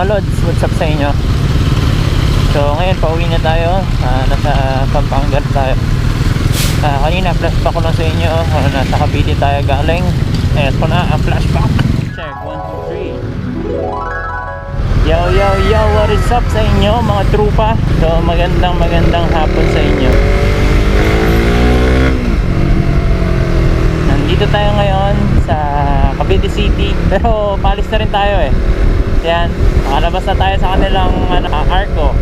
Mga Lods, what's up sa inyo? So ngayon pauwi na tayo. Ah, Nasa Pampanga na tayo. Ah, Kanina flashback ko lang sa inyo. Ah, Nasa Cavite tayo galing. Eto na ang flashback Check, 1, 2, 3 Yo yo yo, what is up sa inyo mga trupa? So magandang magandang hapon sa inyo. Nandito tayo ngayon sa Cavite City. Pero palis na rin tayo eh Yan, nakalabas na tayo sa kanilang ano, Arco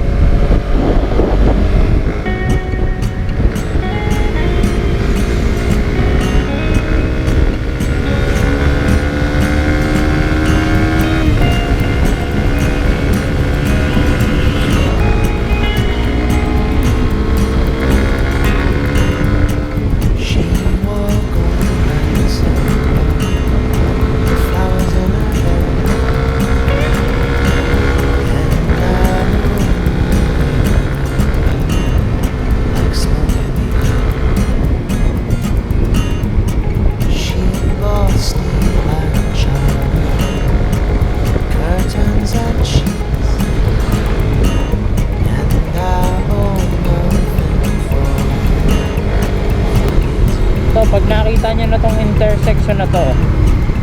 na tong intersection na to?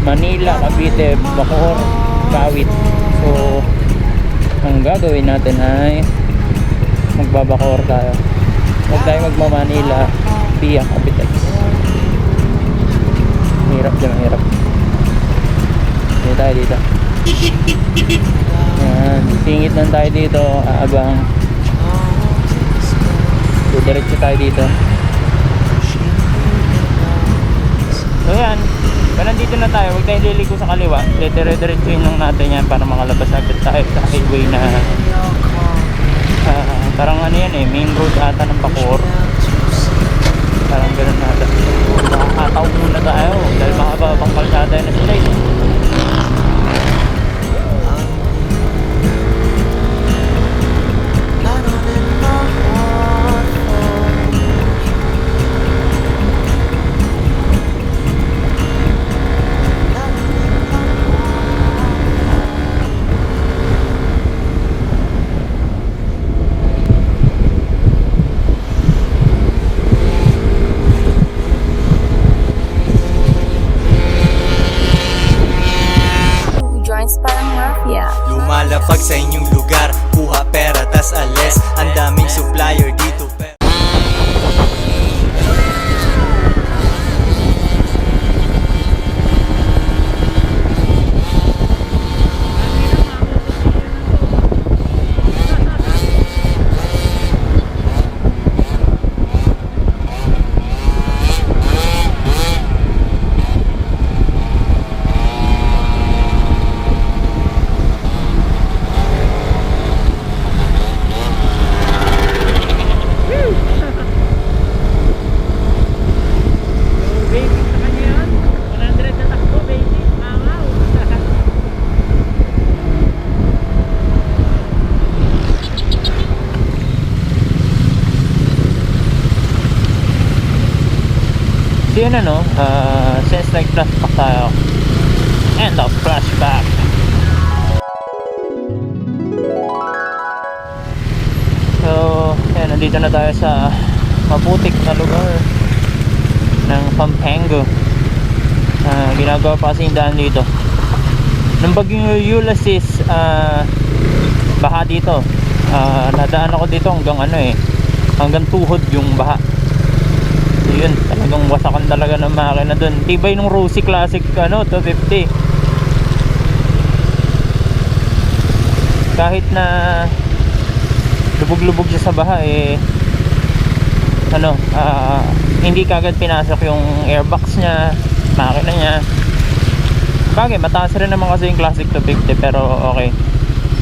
Manila, Cavite, Bacoor, Kawit. So ang gagawin natin ay Magbabacoor tayo. Huwag tayo magmamanila. Via Cavitex Hirap dyan, hirap. Dito tayo dito. Yan, singit lang tayo dito Aabang. Diretso tayo dito So yan, kung nandito na tayo, huwag tayong liligo sa kaliwa. Dire-diretsuin lang natin yan para makalabas agad tayo sa highway na ah, parang ano yan eh, main road ata ng Bacoor. Parang ganun ata. Makakataw muna tayo dahil makababang kalsada na sila Lumalapag sa inyong lugar. Kuha pera tas alis. Ang daming supplier dito pe- Baby, sa kanya yun. 100 na takbo, baby. Angaw. So yun ano, uh, since nag-flashback tayo, end of flashback. So, yan, nandito na tayo sa maputik na lugar ng Pampanga. Ah, ginagawa pa kasi yung daan dito. Nung bagyong Ulysses, ah, baha dito. Ah, nadaan ako dito hanggang ano eh, hanggang tuhod yung baha. Yun, talagang wasakan talaga ng makina dun. Tibay nung Rosy Classic ano, 250. Kahit na lubog-lubog siya sa baha eh ano, ah, hindi kagad pinasok yung airbox niya, makina niya. Bagay, mataas rin naman kasi yung Classic 250 pero okay.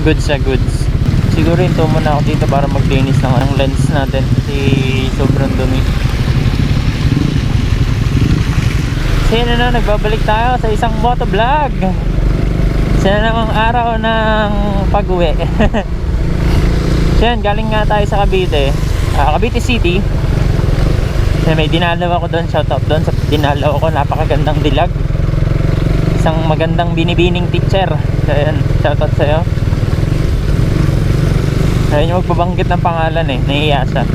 Goods sa goods. Siguro hinto muna ako dito para maglinis ng ang lens natin kasi sobrang dumi. So yun na na, nagbabalik tayo sa isang moto vlog. Sa namang araw ng pag-uwi. so yan, galing nga tayo sa Cavite. Ah, Cavite City. Eh, may dinalaw ako doon, shout out doon sa dinalaw ako, napakagandang dilag. Isang magandang binibining teacher. So, ayan, shout out sa'yo. Ayaw niya magbabanggit ng pangalan eh. Nahiya siya.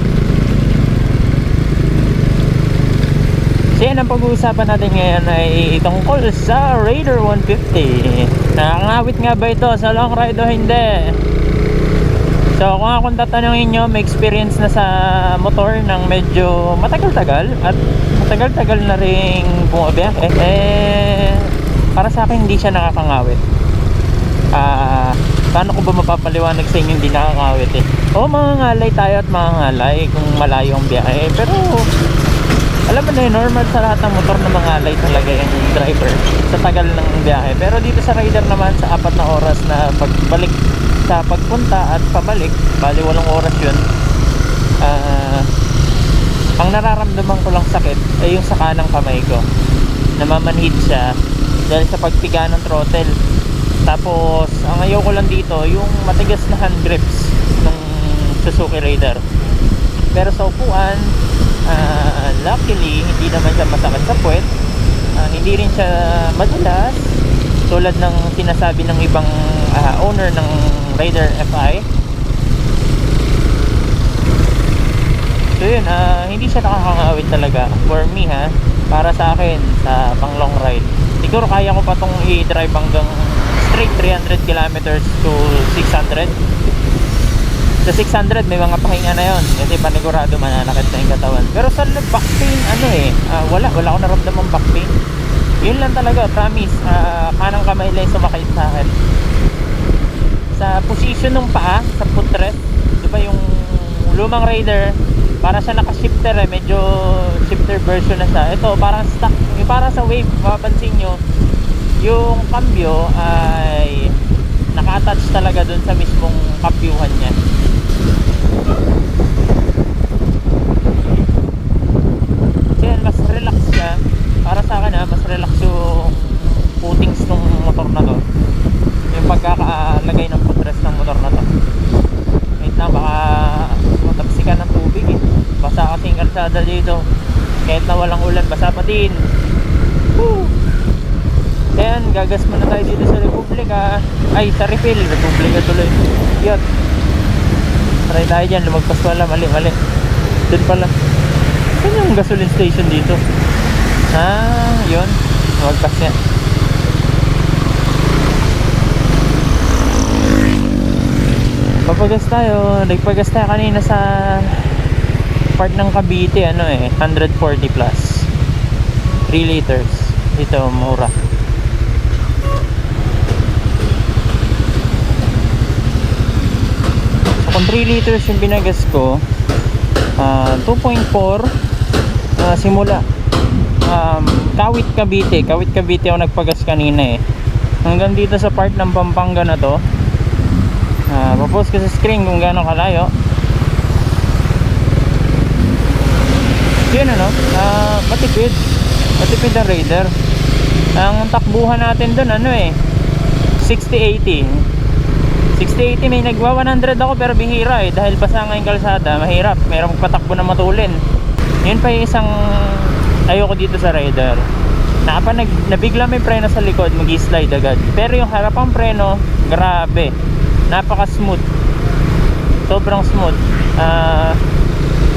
So yan ang pag-uusapan natin ngayon ay tungkol sa Raider 150. Nakakangawit nga ba ito sa long ride o hindi? So kung akong tatanungin nyo, may experience na sa motor ng medyo matagal-tagal at matagal-tagal na rin bumabiyak eh, eh para sa akin hindi siya nakakangawit. Ah, paano ko ba mapapaliwanag sa inyo hindi nakakangawit eh? Oo, mga ngalay tayo at mga ngalay kung malayo ang biyahe. Pero alam mo na yun, normal sa lahat ng motor na mangalay talaga yung driver sa tagal ng biyahe. Pero dito sa rider naman, sa apat na oras na pagbalik sa pagpunta at pabalik, bali walong oras yun, ah, ang nararamdaman ko lang sakit ay yung sa kanang kamay ko. Namamanhid siya dahil sa pagpiga ng throttle. Tapos, ang ayaw ko lang dito, yung matigas na hand grips ng Suzuki Raider. Pero sa upuan, ah, luckily, hindi naman siya masakit sa puwet. Ah, hindi rin siya madulas. Tulad ng sinasabi ng ibang ah, owner ng Raider FI. So yun, ah, hindi siya nakakangawit talaga. For me ha, para sa akin, sa pang long ride. Siguro kaya ko pa tong i-drive hanggang straight 300 kilometers to 600 sa 600 may mga pahinga na yon kasi panigurado mananakit na yung katawan. Pero sa back pain ano eh ah, wala. Wala akong naramdaman back pain. Yun lang talaga promise. Ah, kanang kamay lang sumakit sa akin. Sa position ng paa sa footrest di ba yung lumang raider para siya naka-shifter eh medyo shifter version na siya. Ito parang stock yung para sa wave mapapansin nyo yung cambio ay naka-attach talaga dun sa mismong kambyuhan niya So yan, mas relax siya. Ha, mas relax yung footings ng motor na to. Yung pagkakalagay ng footrest ng motor na to. Wait lang, baka matapsikan ng tubig eh. Basa kasi yung kalsada dito. Kahit na walang ulan, basa pa din. Woo! Ayan, gagas muna tayo dito sa Republika. Ay, sa refill. Republika tuloy. Yun. Try tayo dyan, lumagpas pala, mali, mali. Doon pala. Saan yung gasoline station dito? Ah, yun. Lumagpas niya. Papagas tayo. Nagpagas tayo kanina sa part ng Cavite, ano eh, 140 plus. 3 liters. Dito, mura. So, kung 3 liters yung binagas ko, ah, 2.4 ah, simula. Um, Kawit Cavite. Kawit Cavite ako nagpagas kanina eh. Hanggang dito sa part ng Pampanga na to. Uh, papost ko sa screen kung gaano kalayo. Yun ano, ah, matipid. Matipid ang Raider. Ang takbuhan natin doon ano eh, 60-80. 60-80 may nagwa 100 ako pero bihira eh dahil basa nga yung kalsada mahirap meron patakbo na matulin yun pa yung isang ayoko dito sa rider. Napa, nag, nabigla may preno sa likod mag slide agad. Pero yung harapang preno grabe. Napaka smooth sobrang smooth. Ah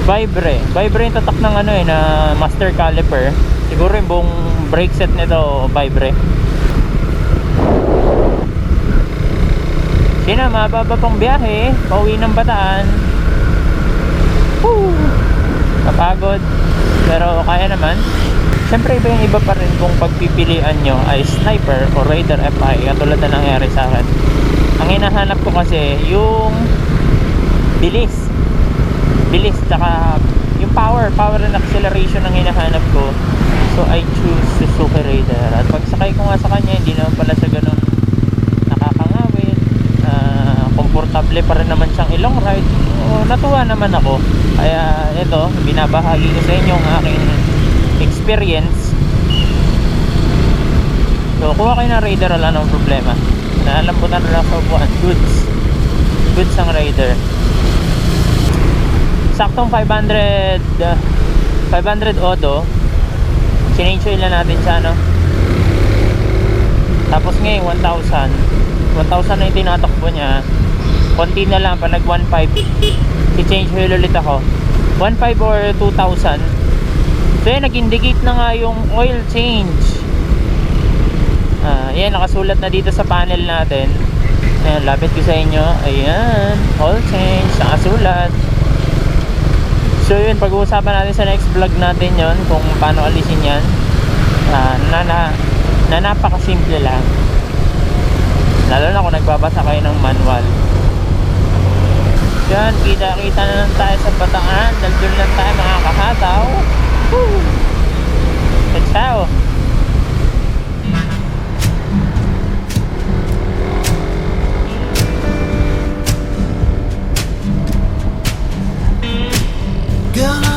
vibre. Vibre yung tatak ng ano eh na master caliper. Siguro yung buong brake set nito vibre. Sina, mababa pang biyahe, pauwi ng bataan. Woo! Kapagod. Pero kaya naman. Siyempre iba yung iba pa rin kung pagpipilian nyo ay sniper o raider FI katulad na nangyari sa akin. Ang hinahanap ko kasi yung bilis. Bilis tsaka yung power, power and acceleration ang hinahanap ko. So I choose Suzuki Raider. At pagsakay ko nga sa kanya, hindi naman pala sa ganun nakakangawit ah, komportable pa rin naman siyang ilong ride natuwa naman ako. Kaya ito binabahagi ko sa inyo ang aking experience. So kuha kayo ng Raider wala nang problema. Naalambutan na lang sa upuan goods. Goods ang Raider. Saktong 500 ah, 500 odo. Change oil na natin siya no? Tapos ngayon 1,000 1,000 na yung tinatakbo niya konti na lang pa nag 1.5 si-change oil ulit ako. 1.5 or 2,000 so yun nag-indicate na nga yung oil change. Ah, yan nakasulat na dito sa panel natin. Ayan lapit ko sa inyo. Ayan oil change nakasulat. So yun pag-uusapan natin sa next vlog natin yon kung paano alisin yan. Ah, na, na, na napakasimple lang. Lalo na kung nagbabasa kayo ng manual yan kita kita na lang tayo sa bataan. Dahil doon lang tayo makakahataw Woo! Girl,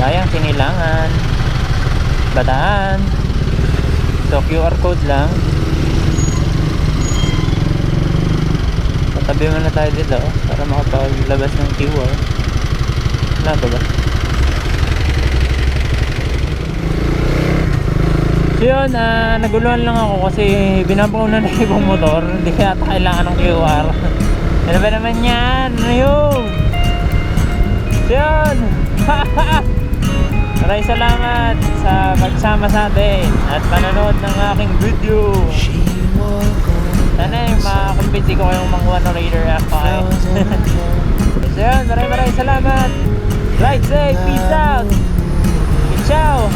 bayang sinilangan. Bataan. So QR code lang. Patabi muna tayo dito oh, para makapaglabas ng QR. Wala ba ba? So yun, ah, naguluhan lang ako kasi binabauna na ibang motor. Hindi kaya kailangan ng QR. Ano ba naman yan? Ano yun? So yun! Maraming salamat sa pagsama sa atin at panonood ng aking video. She. Sana yung makakumbinsi ko kayong ako. Flowers in her hair. So yun, maraming maraming salamat. Ride safe, peace out. Ciao.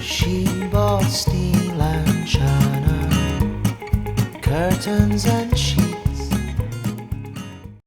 She bought steel and china, curtains and